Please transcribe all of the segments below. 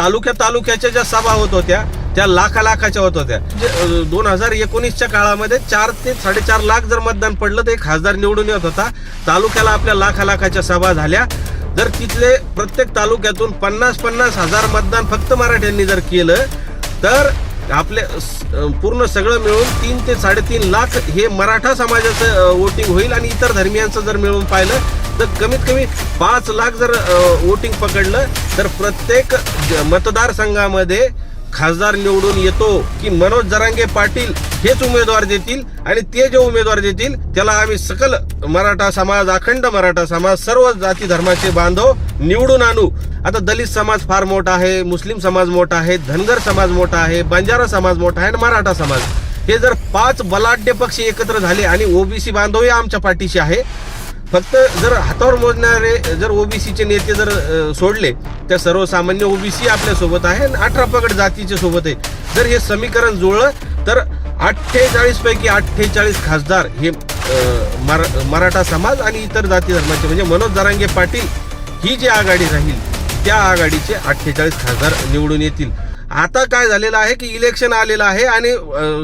तालुक्या तालुक्याच्या ज्या सभा होत होत्या त्या लाखा लाखाच्या होत होत्या. दोन हजार एकोणीसच्या काळामध्ये चार ते साडेचार लाख जर मतदान पडलं तर एक खासदार निवडून येत होता. तालुक्याला आपल्या लाखा लाखाच्या सभा झाल्या. जर तिथले प्रत्येक तालुक्यातून पन्नास पन्नास हजार मतदान फक्त मराठ्यांनी जर केलं तर आपले पूर्ण सगळं मिळून तीन ते साडेतीन लाख हे मराठा समाजाचं वोटिंग होईल आणि इतर धर्मियांचं जर मिळून पाहिलं तर कमीत कमी पाच लाख जर वोटिंग पकडलं तर प्रत्येक मतदारसंघामध्ये खासदार निवडून येतो की मनोज जरांगे पाटील हेच उमेदवार देतील आणि ते जे उमेदवार देतील त्याला आम्ही सकल मराठा समाज अखंड मराठा समाज सर्व जाती धर्माचे बांधव निवडून आणू. आता दलित समाज फार मोठा आहे मुस्लिम समाज मोठा आहे धनगर समाज मोठा आहे बंजारा समाज मोठा आहे आणि मराठा समाज. हे जर पाच बलाढ्य पक्ष एकत्र झाले आणि ओबीसी बांधवही आमच्या पाठीशी आहे फक्त जर हातावर मोजणारे जर ओबीसीचे नेते जर सोडले तर सर्वसामान्य ओबीसी आपल्यासोबत आहे आणि अठरा पगड जातीच्या सोबत आहे. जर हे समीकरण जुळलं तर अठ्ठेचाळीस पैकी अठ्ठेचाळीस खासदार हे मरा- मराठा समाज आणि इतर जाती धर्माचे म्हणजे मनोज दरांगे पाटील ही जी आघाडी राहील त्या आघाडीचे अठ्ठेचाळीस खासदार निवडून येतील. आता काय झालेलं आहे की इलेक्शन आलेलं आहे आणि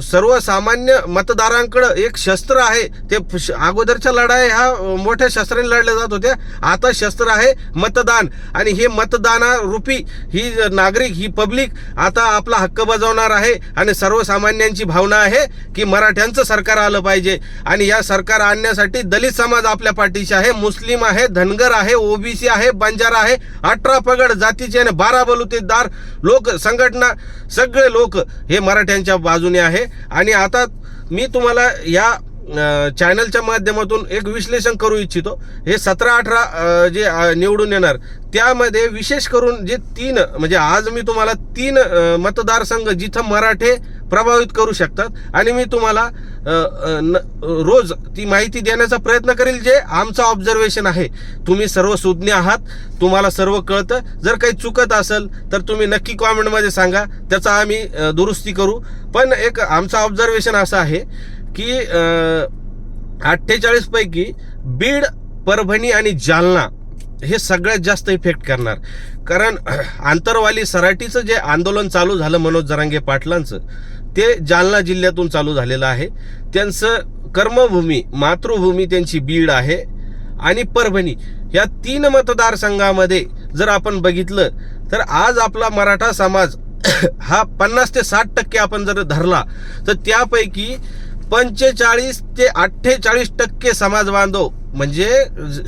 सर्वसामान्य मतदारांकडं एक शस्त्र आहे. ते श- अगोदरच्या लढाई ह्या मोठ्या शस्त्राने लढल्या जात होत्या. आता शस्त्र आहे मतदान. आणि हे मतदानारूपी ही नागरिक ही पब्लिक आता आपला हक्क बजावणार आहे. आणि सर्वसामान्यांची भावना आहे की मराठ्यांचं सरकार आलं पाहिजे. आणि या सरकार आणण्यासाठी दलित समाज आपल्या पाठीशी आहे मुस्लिम आहे धनगर आहे ओबीसी आहे बंजारा आहे अठरा पगड जातीचे आणि बारा बलुतेदार लोक संघटना सगळे लोक हे मराठ्यांच्या बाजूने आहे. आणि आता मी तुम्हाला या चॅनलच्या माध्यमातून एक विश्लेषण करू इच्छितो. हे सतरा अठरा जे निवडून येणार त्यामध्ये विशेष करून जे तीन म्हणजे आज मी तुम्हाला तीन मतदारसंघ जिथं मराठे प्रभावित करू शकतात. आणि मी तुम्हाला न- रोज ती माहिती देण्याचा प्रयत्न करेल जे आमचं ऑब्झर्वेशन आहे. तुम्ही सर्व सुज्ञ आहात. तुम्हाला सर्व कळतं. जर काही चुकत असेल तर तुम्ही नक्की कॉमेंटमध्ये सांगा. त्याचा आम्ही दुरुस्ती करू. पण एक आमचं ऑब्झर्वेशन असं आहे की अठ्ठेचाळीसपैकी बीड परभणी आणि जालना हे सगळ्यात जास्त इफेक्ट करणार. कारण आंतरवाली सराटीचं जे आंदोलन चालू झालं मनोज जरांगे पाटलांचं ते जालना जिल्ह्यातून चालू झालेलं आहे. त्यांचं कर्मभूमी मातृभूमी त्यांची बीड आहे आणि परभणी. या तीन मतदारसंघामध्ये जर आपण बघितलं तर आज आपला मराठा समाज हा पन्नास ते साठ टक्के आपण जर धरला तर त्यापैकी पंचेचाळीस ते अठ्ठेचाळीस टक्के समाज बांधव म्हणजे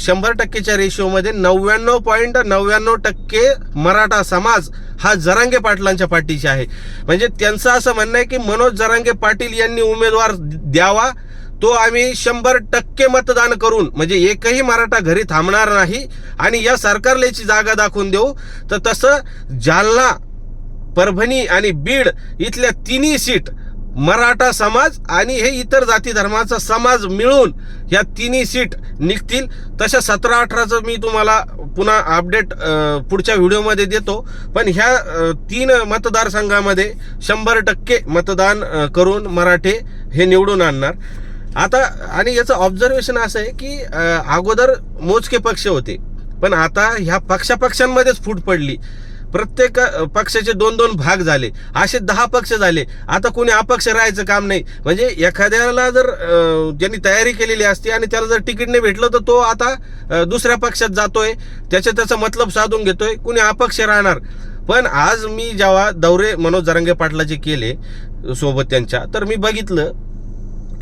शंभर टक्केच्या रेशिओमध्ये नव्याण्णव पॉईंट नव्याण्णव टक्के मराठा समाज हा जरांगे पाटलांच्या पाठीशी आहे. म्हणजे त्यांचं असं म्हणणं आहे की मनोज जरांगे पाटील यांनी उमेदवार द्यावा तो आम्ही शंभर टक्के मतदान करून म्हणजे एकही मराठा घरी थांबणार नाही आणि या सरकारला याची जागा दाखवून देऊ. तर तसं जालना परभणी आणि बीड इथल्या तिन्ही सीट मराठा समाज आणि हे इतर जाती धर्माचा समाज मिळून या तिन्ही सीट निघतील. तशा सतरा अठराचं मी तुम्हाला पुन्हा अपडेट पुढच्या व्हिडिओमध्ये देतो. पण ह्या तीन मतदारसंघामध्ये शंभर टक्के मतदान करून मराठे हे निवडून आणणार. आता आणि याचं ऑब्झर्वेशन असं आहे की अगोदर मोजके पक्ष होते. पण आता ह्या पक्षापक्षांमध्येच फूट पडली. प्रत्येक पक्षाचे दोन दोन भाग झाले. असे दहा पक्ष झाले. आता कोणी अपक्ष राहायचं काम नाही. म्हणजे एखाद्याला जर ज्यांनी तयारी केलेली असते आणि त्याला जर तिकीट नाही भेटलं तर तो आता दुसऱ्या पक्षात जातोय. त्याच्या त्याचा मतलब साधून घेतोय. कुणी अपक्ष राहणार. पण आज मी जेव्हा दौरे मनोज जरांगे पाटलाचे केले सोबत त्यांच्या तर मी बघितलं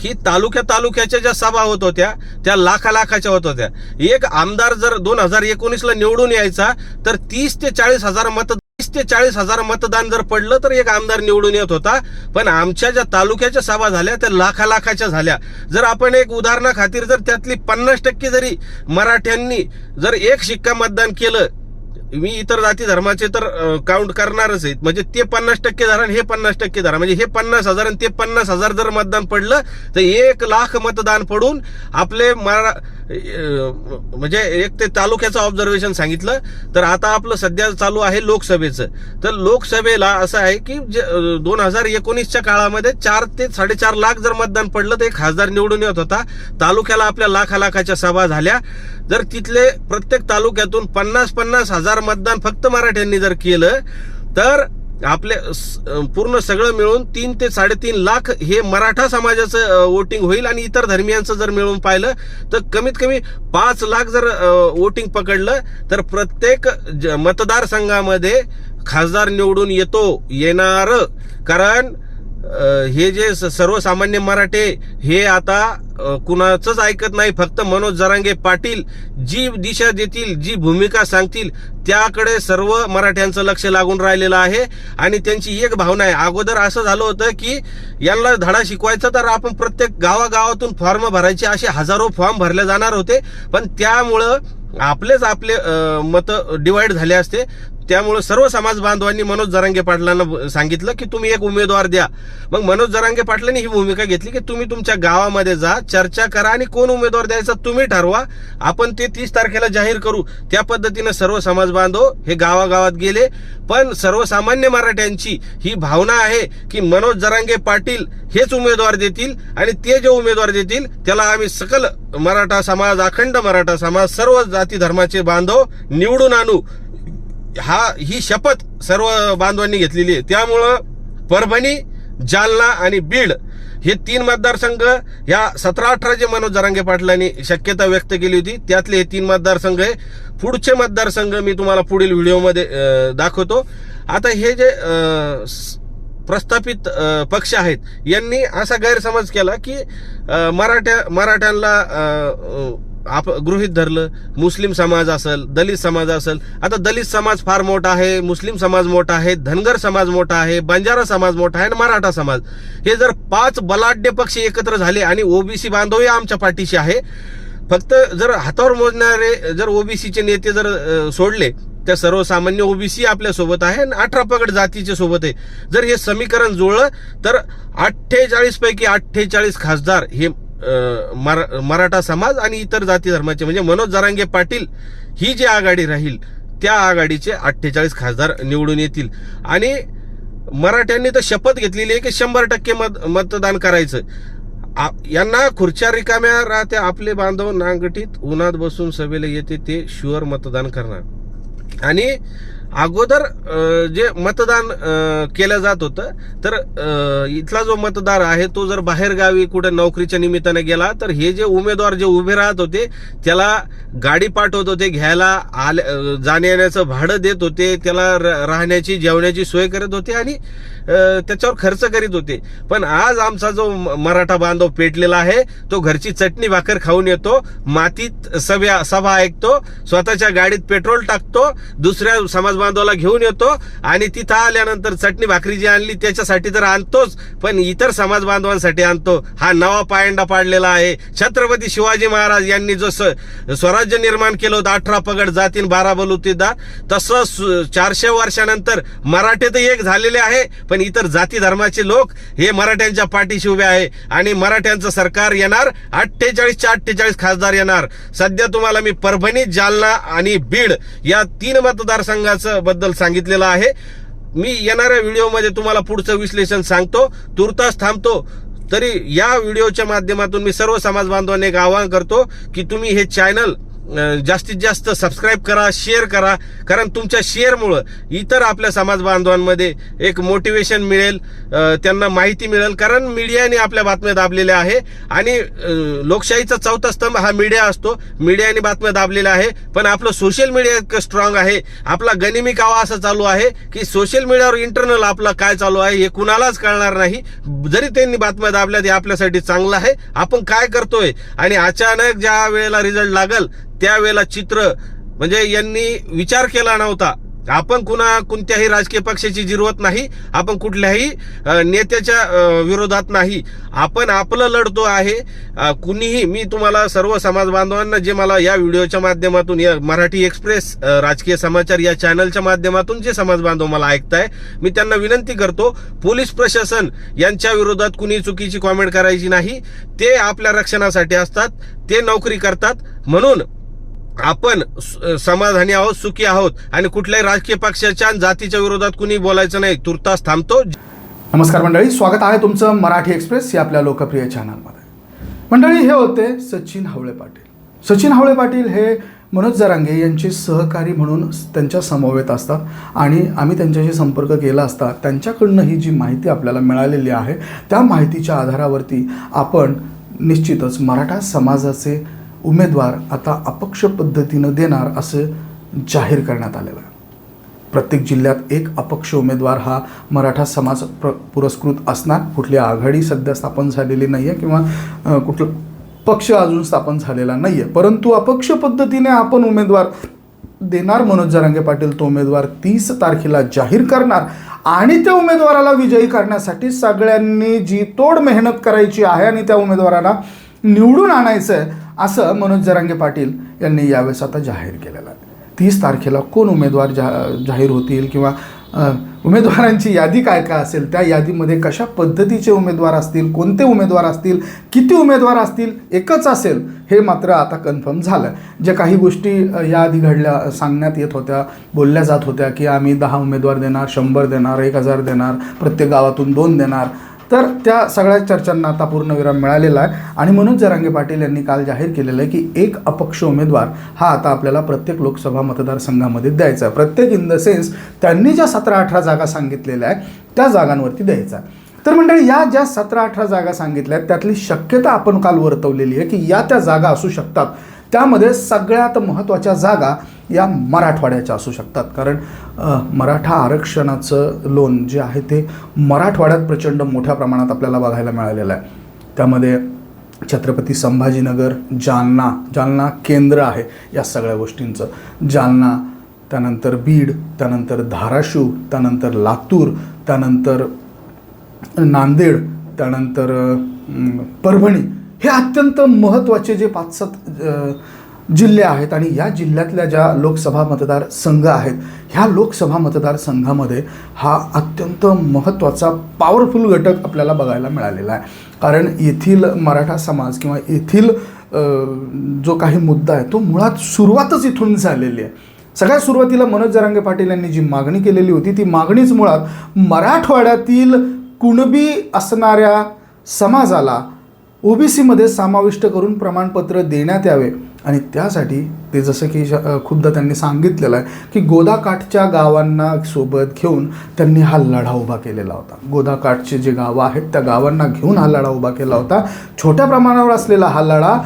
की तालुक्या तालुक्याच्या ज्या सभा होत होत्या त्या लाखा लाखाच्या होत होत्या. एक आमदार जर दोन हजार एकोणीसला निवडून यायचा तर तीस ते चाळीस हजार मत तीस ते चाळीस हजार मतदान जर पडलं तर एक आमदार निवडून येत होता. पण आमच्या ज्या तालुक्याच्या सभा झाल्या त्या लाखा लाखाच्या झाल्या. जर आपण एक उदाहरणा खातीर जर त्यातली पन्नास टक्के जरी मराठ्यांनी जर एक शिक्का मतदान केलं मी इतर जाती धर्माचे तर काउंट करणारच आहेत. म्हणजे ते पन्नास टक्के धरा हे पन्नास टक्के धरा. म्हणजे हे पन्नास हजार आणि ते पन्नास हजार जर मतदान पडलं तर एक लाख मतदान पडून आपले मरा म्हणजे एक ते तालुक्याचं ऑब्झर्वेशन सांगितलं. तर आता आपलं सध्या चालू आहे लोकसभेचं. तर लोकसभेला असं आहे की दोन हजार एकोणीसच्या काळामध्ये चार ते साडेचार लाख जर मतदान पडलं तर एक खासदार निवडून येत होता. तालुक्याला आपल्या लाखा लाखाच्या सभा झाल्या. जर तिथले प्रत्येक तालुक्यातून पन्नास पन्नास हजार मतदान फक्त मराठ्यांनी जर केलं तर आपले स- पूर्ण सगळं मिळून तीन ते साडेतीन लाख हे मराठा समाजाचं वोटिंग होईल आणि इतर धर्मियांचं जर मिळून पाहिलं तर कमीत कमी पाच लाख जर वोटिंग पकडलं तर प्रत्येक ज- मतदारसंघामध्ये खासदार निवडून येतो येणार. कारण हे जे स- सर्वसामान्य मराठे हे आता कुणाचंच ऐकत नाही फक्त मनोज जरांगे पाटील जी दिशा देतील जी भूमिका सांगतील त्याकडे सर्व मराठ्यांचं लक्ष लागून राहिलेलं आहे. आणि त्यांची एक भावना आहे. अगोदर असं झालं होतं की यांना धडा शिकवायचा तर आपण प्रत्येक गावागावातून फॉर्म भरायचे असे हजारो फॉर्म भरले जाणार होते. पण त्यामुळं आपलेच आपले मत डिवाइड झाले असते. त्यामुळे सर्व समाज बांधवांनी मनोज जरांगे पाटलांना सांगितलं की तुम्ही एक उमेदवार द्या. मग मनोज जरांगे पाटलांनी ही भूमिका घेतली की तुम्ही तुमच्या गावामध्ये जा चर्चा करा आणि कोण उमेदवार द्यायचा तुम्ही ठरवा. आपण ते तीस तारखेला जाहीर करू. त्या पद्धतीनं सर्व समाज बांधव हे गावागावात गेले. पण सर्वसामान्य मराठ्यांची ही भावना आहे की मनोज जरांगे पाटील हेच उमेदवार देतील आणि ते जे उमेदवार देतील त्याला आम्ही सकल मराठा समाज अखंड मराठा समाज सर्व जाती धर्माचे बांधव निवडून आणू. हा ही शपथ सर्व बांधवांनी घेतलेली आहे. त्यामुळं परभणी जालना आणि बीड हे तीन मतदारसंघ या सतरा अठरा जे मनोज जरांगे पाटलांनी शक्यता व्यक्त केली होती त्यातले हे तीन मतदारसंघ आहे. पुढचे मतदारसंघ मी तुम्हाला पुढील व्हिडिओमध्ये दाखवतो. आता हे जे प्रस्थापित पक्ष आहेत यांनी असा गैरसमज केला की मराठ्या मराठ्यांना आप गृहित धरलं मुस्लिम समाज असेल दलित समाज असेल आता दलित समाज फार मोठा आहे मुस्लिम समाज मोठा आहे धनगर समाज मोठा आहे बंजारा समाज मोठा आहे आणि मराठा समाज. हे जर पाच बलाढ्य पक्ष एकत्र झाले आणि ओबीसी बांधवही आमच्या पाठीशी आहे फक्त जर हातावर मोजणारे जर ओबीसीचे नेते जर सोडले तर सर्वसामान्य ओबीसी आपल्यासोबत आहे आणि अठरा पगड जातीचे सोबत आहे. जर हे समीकरण जुळलं तर अठ्ठेचाळीस पैकी अठ्ठेचाळीस खासदार हे मराठा समाज आणि इतर जाती धर्माचे म्हणजे मनोज जरांगे पाटील ही जी आघाडी राहील त्या आघाडीचे अठ्ठेचाळीस खासदार निवडून येतील. आणि मराठ्यांनी तर शपथ घेतलेली आहे की शंभर टक्के मत मतदान करायचं. यांना खुर्च्या रिकाम्या राहत्या आपले बांधव नांगटीत उन्हात बसून सभेला येते ते शुअर मतदान करणार. आणि अगोदर जे मतदान केलं जात होतं तर इथला जो मतदार आहे तो जर बाहेर गावी कुठे नोकरीच्या निमित्ताने गेला तर हे जे उमेदवार जे उभे राहत होते त्याला गाडी पाठवत होते घ्यायला आल्या जाण्या येण्याचं भाडं देत होते त्याला र- राहण्याची जेवण्याची सोय करत होते आणि त्याच्यावर खर्च करीत होते. पण आज आमचा जो म- मराठा बांधव पेटलेला आहे तो घरची चटणी भाकर खाऊन येतो मातीत सभ्या सभा ऐकतो स्वतःच्या गाडीत पेट्रोल टाकतो दुसऱ्या समाज बांधवाला घेऊन येतो आणि तिथं आल्यानंतर चटणी भाकरी जी आणली त्याच्यासाठी तर आणतोच पण इतर समाज बांधवांसाठी आणतो. हा नवा पायंडा पाडलेला आहे. छत्रपती शिवाजी महाराज यांनी जो स- स्वराज्य निर्माण केलं होतं अठरा पगड जातीन बारा बलुतीदा तसं चारशे वर्षानंतर मराठे तर एक झालेले आहे पण इतर जाती धर्माचे लोक हे मराठ्यांच्या पाठीशी उभे आहे. आणि मराठ्यांचं सरकार येणार अठ्ठेचाळीसच्या अठ्ठेचाळीस खासदार येणार. सध्या तुम्हाला मी परभणी जालना आणि बीड या तीन मतदारसंघाचं बद्दल सांगितलेलं आहे. मी येणाऱ्या व्हिडिओमध्ये तुम्हाला पुढचं विश्लेषण सांगतो. तुर्तास थांबतो. तरी या व्हिडिओच्या माध्यमातून मी सर्व समाज बांधवांना एक आवाहन करतो की तुम्ही हे चॅनल जास्तीत जास्त सबस्क्राईब करा शेअर करा. कारण तुमच्या शेअरमुळं इतर आपल्या समाज बांधवांमध्ये एक मोटिवेशन मिळेल त्यांना माहिती मिळेल. कारण मीडियाने आपल्या बातम्या दाबलेल्या आहे आणि लोकशाहीचा चौथा स्तंभ हा मीडिया असतो. मीडियाने बातम्या दाबलेल्या आहे. पण आपलं सोशल मीडिया इतकं स्ट्रॉंग आहे. आपला गनिमी कावा असं चालू आहे की सोशल मीडियावर इंटरनल आपला काय चालू आहे हे कुणालाच कळणार नाही. जरी त्यांनी बातम्या दाबल्या ते आपल्यासाठी चांगलं आहे. आपण काय करतोय? आणि अचानक ज्या वेळेला रिझल्ट लागल त्यावेळेला चित्र म्हणजे यांनी विचार केला नव्हता. आपण कुणा कोणत्याही राजकीय पक्षाची जिरवत नाही आपण कुठल्याही नेत्याच्या विरोधात नाही. आपण आपलं लढतो आहे. कुणीही मी तुम्हाला सर्व समाज बांधवांना जे मला या व्हिडिओच्या माध्यमातून या मराठी एक्सप्रेस राजकीय समाचार या चॅनलच्या माध्यमातून जे समाज बांधव मला ऐकताय मी त्यांना विनंती करतो पोलीस प्रशासन यांच्या विरोधात कुणी चुकीची कॉमेंट करायची नाही. ते आपल्या रक्षणासाठी असतात ते नोकरी करतात. म्हणून आपण समाधानी आहोत सुखी आहोत आणि कुठल्याही राजकीय पक्षाच्या जातीच्या विरोधात कुणी बोलायचं नाही. तुर्तास थांबतो. नमस्कार मंडळी स्वागत आहे तुमचं मराठी एक्सप्रेस या आपल्या लोकप्रिय चॅनलमध्ये. मंडळी हे होते सचिन हवळे पाटील. सचिन हवळे पाटील हे मनोज जरांगे यांचे सहकारी म्हणून त्यांच्या समवेत असतात आणि आम्ही त्यांच्याशी संपर्क केला असता त्यांच्याकडनं ही जी माहिती आपल्याला मिळालेली आहे त्या माहितीच्या आधारावरती आपण निश्चितच मराठा समाजाचे उमेदवार आता अपक्ष पद्धतीनं देणार असं जाहीर करण्यात आलेलं आहे. प्रत्येक जिल्ह्यात एक अपक्ष उमेदवार हा मराठा समाज प्र पुरस्कृत असणार. कुठली आघाडी सध्या स्थापन झालेली नाही आहे किंवा कुठलं पक्ष अजून स्थापन झालेला नाही आहे परंतु अपक्ष पद्धतीने आपण उमेदवार देणार. मनोज जरांगे पाटील तो उमेदवार तीस तारखेला जाहीर करणार आणि त्या उमेदवाराला विजयी करण्यासाठी सगळ्यांनी जी तोड मेहनत करायची आहे आणि त्या उमेदवाराला निवडून आणायचं आहे असं मनोज जरांगे पाटील यांनी यावेळेस आता जाहीर केलेलं आहे. तीस तारखेला कोण उमेदवार जा जाहीर होतील किंवा उमेदवारांची यादी काय काय असेल त्या यादीमध्ये कशा पद्धतीचे उमेदवार असतील कोणते उमेदवार असतील किती उमेदवार असतील एकच असेल हे मात्र आता कन्फर्म झालं जे काही गोष्टी याआधी घडल्या सांगण्यात येत होत्या बोलल्या जात होत्या की आम्ही दहा उमेदवार देणार शंभर देणार एक हजार देणार प्रत्येक गावातून दोन देणार तर त्या सगळ्या चर्चांना आता पूर्णविराम मिळालेला आहे. आणि म्हणून जरांगे पाटील यांनी काल जाहीर केलेलं आहे की एक अपक्ष उमेदवार हा आता आपल्याला प्रत्येक लोकसभा मतदारसंघामध्ये द्यायचा आहे. प्रत्येक इन द सेन्स त्यांनी ज्या सतरा अठरा जागा सांगितलेल्या आहेत त्या जागांवरती द्यायचा आहे. तर मंडळी या ज्या सतरा अठरा जागा सांगितल्या आहेत त्यातली शक्यता आपण काल वर्तवलेली आहे की या त्या जागा असू शकतात. त्यामध्ये सगळ्यात महत्त्वाच्या जागा या मराठवाड्याच्या असू शकतात. कारण मराठा आरक्षणाचं लोन जे आहे ते मराठवाड्यात प्रचंड मोठ्या प्रमाणात आपल्याला बघायला मिळालेलं आहे. त्यामध्ये छत्रपती संभाजीनगर जालना जालना केंद्र आहे या सगळ्या गोष्टींचं. जालना त्यानंतर बीड त्यानंतर धाराशिव त्यानंतर लातूर त्यानंतर नांदेड त्यानंतर परभणी हे अत्यंत महत्त्वाचे जे पाच सात जिल्हे आहेत आणि या जिल्ह्यातल्या ज्या लोकसभा मतदारसंघ आहेत ह्या लोकसभा मतदारसंघामध्ये हा अत्यंत महत्त्वाचा पॉवरफुल घटक आपल्याला बघायला मिळालेला आहे. कारण येथील मराठा समाज किंवा येथील जो काही मुद्दा आहे तो मुळात सुरुवातच इथून झालेली आहे. सगळ्यात सुरुवातीला मनोज जरांगे पाटील यांनी जी मागणी केलेली होती ती मागणीच मुळात मराठवाड्यातील कुणबी असणाऱ्या समाजाला ओबीसीमध्ये समाविष्ट करून प्रमाणपत्र देण्यात यावे आणि त्यासाठी ते जसं की खूपदा त्यांनी सांगितलेलं आहे की गोदाकाठच्या गावांना सोबत घेऊन त्यांनी हा लढा उभा केलेला होता. गोदाकाठचे जे गावं आहेत त्या गावांना घेऊन हा लढा उभा केला होता. छोट्या प्रमाणावर असलेला हा लढा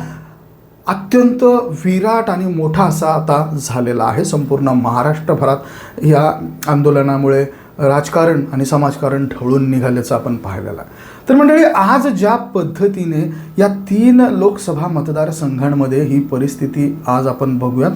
अत्यंत विराट आणि मोठा असा आता झालेला आहे. संपूर्ण महाराष्ट्रभरात या आंदोलनामुळे राजकारण आणि समाजकारण ढवळून निघाल्याचं आपण पाहिलेलं आहे. तर मंडळी आज ज्या पद्धतीने या तीन लोकसभा मतदारसंघांमध्ये ही परिस्थिती आज आपण बघूयात.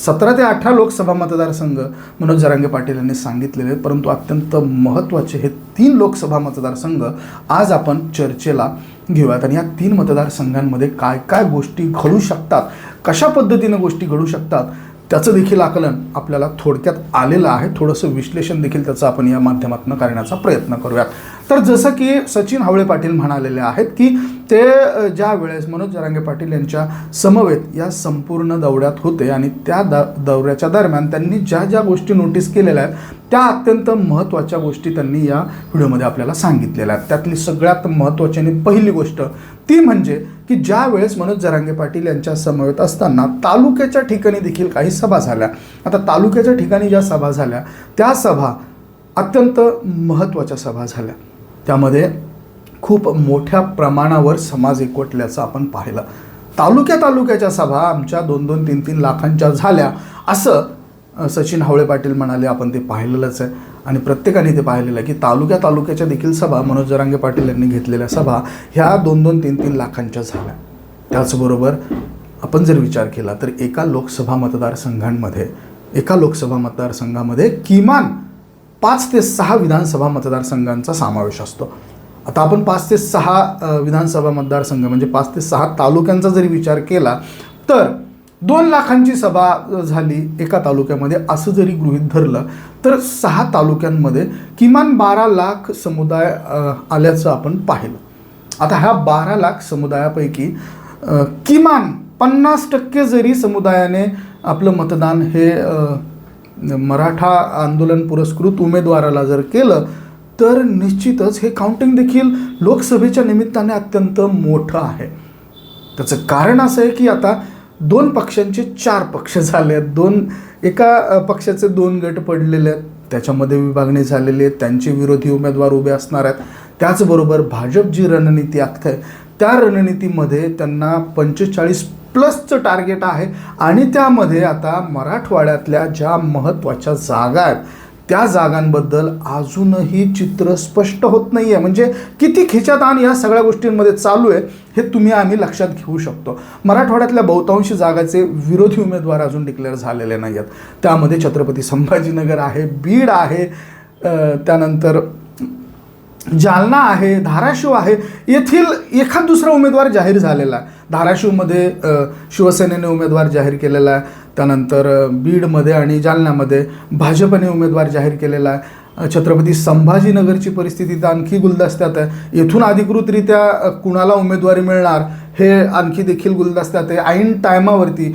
सतरा ते अठरा लोकसभा मतदारसंघ मनोज जरांगे पाटील यांनी सांगितलेले परंतु अत्यंत महत्त्वाचे हे तीन लोकसभा मतदारसंघ आज आपण चर्चेला घेऊयात. आणि या तीन मतदारसंघांमध्ये काय काय गोष्टी घडू शकतात? कशा पद्धतीनं गोष्टी घडू शकतात? त्याचं देखील आकलन आपल्याला थोडक्यात आलेलं आहे. थोडंसं विश्लेषण देखील त्याचं आपण या माध्यमातून करण्याचा प्रयत्न करूयात. तर जसं की सचिन हावळे पाटील म्हणालेले आहेत की ते ज्या वेळेस मनोज जरांगे पाटील यांच्या समवेत या संपूर्ण दौऱ्यात होते आणि त्या द दौऱ्याच्या दरम्यान त्यांनी ज्या ज्या गोष्टी नोटीस केलेल्या आहेत त्या अत्यंत महत्त्वाच्या गोष्टी त्यांनी या व्हिडिओमध्ये आपल्याला सांगितलेल्या आहेत. त्यातली सगळ्यात महत्त्वाची आणि पहिली गोष्ट ती म्हणजे की ज्या वेळेस मनोज जरांगे पाटील यांच्या समवेत असताना तालुक्याच्या ठिकाणी देखील काही सभा झाल्या. आता तालुक्याच्या ठिकाणी ज्या सभा झाल्या त्या सभा अत्यंत महत्त्वाच्या सभा झाल्या. त्यामध्ये खूप मोठ्या प्रमाणावर समाज एकवटल्याचं आपण पाहिलं. तालुक्या तालुक्याच्या सभा आमच्या दोन दोन तीन तीन लाखांच्या झाल्या असं सचिन हावळे पाटील म्हणाले आपण ते पाहिलेलंच आहे. आणि प्रत्येकाने ते पाहिलेलं आहे की तालुक्या तालुक्याच्या देखील सभा मनोज जरांगे पाटील यांनी घेतलेल्या सभा ह्या दोन दोन तीन तीन लाखांच्या झाल्या. त्याचबरोबर आपण जर विचार केला तर एका लोकसभा मतदारसंघांमध्ये एका लोकसभा मतदारसंघामध्ये किमान पाच ते सहा विधानसभा मतदारसंघांचा समावेश असतो. आता आपण पाच ते सहा विधानसभा मतदारसंघ म्हणजे पाच ते सहा तालुक्यांचा जरी विचार केला तर दोन लाखांची सभा झाली एका तालुक्यामध्ये असं जरी गृहीत धरलं तर सहा तालुक्यांमध्ये किमान बारा लाख समुदाय आल्याचं आपण पाहिलं. आता ह्या बारा लाख समुदायापैकी किमान पन्नास टक्के जरी समुदायाने आपलं मतदान हे मराठा आंदोलन पुरस्कृत उमेदवाराला जर केलं तर निश्चितच हे काउंटिंग देखील लोकसभेच्या निमित्ताने अत्यंत मोठं आहे. त्याचं कारण असं आहे की आता दोन पक्षांचे चार पक्ष झाले आहेत. दोन एका पक्षाचे दोन गट पडलेले आहेत. त्याच्यामध्ये विभागणी झालेली आहे त्यांचे विरोधी उमेदवार उभे असणार आहेत. त्याचबरोबर भाजप जी रणनीती आखते त्या रणनीतीमध्ये त्यांना पंचेचाळीस प्लसचं टार्गेट आहे. आणि त्यामध्ये आता मराठवाड्यातल्या ज्या महत्त्वाच्या जागा आहेत त्या जागांबद्दल अजूनही चित्र स्पष्ट होत नाही आहे म्हणजे किती खिचाताण या सगळ्या गोष्टींमध्ये चालू आहे हे तुम्ही आम्ही लक्षात घेऊ शकतो. मराठवाड्यातल्या बहुतांशी जागाचे विरोधी उमेदवार अजून डिक्लेअर झालेले नाही आहेत त्यामध्ये छत्रपती संभाजीनगर आहे बीड आहे त्यानंतर जालना आहे धाराशिव आहे. येथील एखाद दुसरा उमेदवार जाहीर झालेला आहे. धाराशिवमध्ये शिवसेनेने उमेदवार जाहीर केलेला आहे. त्यानंतर बीडमध्ये आणि जालन्यामध्ये भाजपने उमेदवार जाहीर केलेला आहे. छत्रपती संभाजीनगरची परिस्थिती तर आणखी गुलदस्त्यात आहे. येथून अधिकृतरित्या कुणाला उमेदवारी मिळणार हे आणखी देखील गुलदस्त्यात आहे. ऐन टायमावरती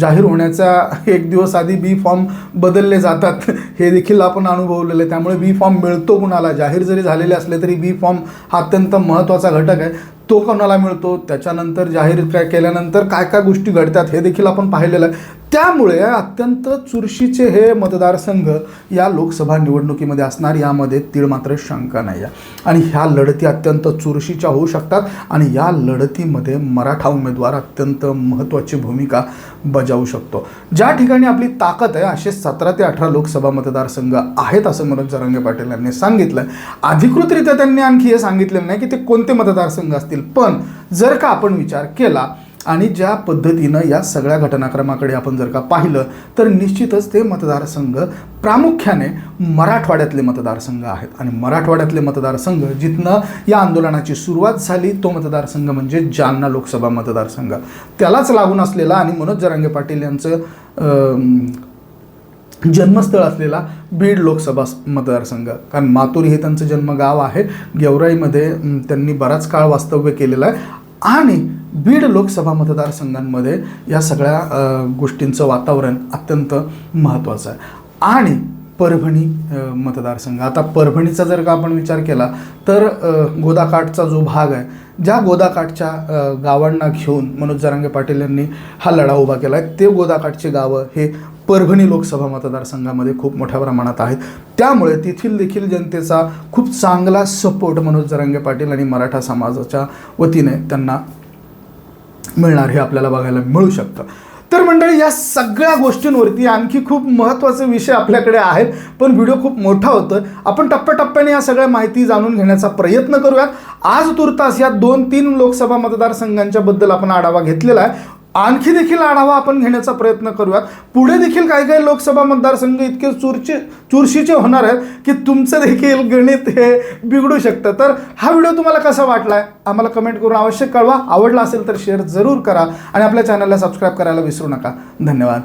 जाहीर होण्याचा एक दिवस आधी बी फॉर्म बदलले जातात. हे देखील आपण अनुभवलेलं आहे. त्यामुळे बी फॉर्म मिळतो कुणाला? जाहीर जरी झालेले असले तरी बी फॉर्म हा अत्यंत महत्त्वाचा घटक आहे. तो कोणाला मिळतो? त्याच्यानंतर जाहीर काय केल्यानंतर काय काय गोष्टी घडतात हे देखील आपण पाहिलेलं आहे. त्यामुळे अत्यंत चुरशीचे हे मतदारसंघ या लोकसभा निवडणुकीमध्ये असणार यामध्ये तीळ मात्र शंका नाही. आहे आणि ह्या लढती अत्यंत चुरशीच्या होऊ शकतात आणि या लढतीमध्ये मराठा उमेदवार अत्यंत महत्त्वाची भूमिका बजावू शकतो. ज्या ठिकाणी आपली ताकद आहे असे सतरा ते अठरा लोकसभा मतदारसंघ आहेत असं मनोज जरांगे पाटील यांनी सांगितलं. अधिकृतरित्या त्यांनी आणखी हे सांगितलेलं नाही की ते कोणते मतदारसंघ असतील. पण जर का आपण विचार केला आणि ज्या पद्धतीनं या सगळ्या घटनाक्रमाकडे आपण जर का पाहिलं तर निश्चितच ते मतदारसंघ प्रामुख्याने मराठवाड्यातले मतदारसंघ आहेत. आणि मराठवाड्यातले मतदारसंघ जिथनं या आंदोलनाची सुरुवात झाली तो मतदारसंघ म्हणजे जालना लोकसभा मतदारसंघ. त्यालाच लागून असलेला आणि मनोज जरांगे पाटील यांचं जन्मस्थळ असलेला बीड लोकसभा मतदारसंघ. कारण मातुरी हे त्यांचं जन्मगाव आहे. गेवराईमध्ये त्यांनी बराच काळ वास्तव्य केलेलं आहे. आणि बीड लोकसभा मतदारसंघांमध्ये या सगळ्या गोष्टींचं वातावरण अत्यंत महत्त्वाचं आहे. आणि परभणी मतदारसंघ. आता परभणीचा जर का आपण विचार केला तर गोदाकाठचा जो भाग आहे ज्या गोदाकाठच्या गावांना घेऊन मनोज जरांगे पाटील यांनी हा लढा उभा केला आहे ते गोदाकाठचे गावं हे परभणी लोकसभा मतदारसंघामध्ये खूप मोठ्या प्रमाणात आहेत. त्यामुळे तेथील देखील जनतेचा खूप चांगला सपोर्ट मनोज जरांगे पाटील आणि मराठा समाजाच्या वतीने त्यांना मिळणार हे आपल्याला बघायला मिळू शकतं. तर मंडळी या सगळ्या गोष्टींवरती आणखी खूप महत्त्वाचे विषय आपल्याकडे आहेत पण व्हिडिओ खूप मोठा होतो आपण टप्प्याटप्प्याने या सगळ्या माहिती जाणून घेण्याचा प्रयत्न करूयात. आज तुर्तास या दोन तीन लोकसभा मतदारसंघांच्या बद्दल आपण आढावा घेतलेला आहे. आणखी देखील आढावा आपण घेण्याचा प्रयत्न करूयात. पुढे देखील काही काही लोकसभा मतदारसंघ इतके चुरचे चुरशीचे होणार आहेत की तुमचं देखील गणित हे बिघडू शकतं. तर हा व्हिडिओ तुम्हाला कसा वाटला आहे आम्हाला कमेंट करून आवश्यक कळवा. आवडला असेल तर शेअर जरूर करा आणि आपल्या चॅनलला सबस्क्राईब करायला विसरू नका. धन्यवाद.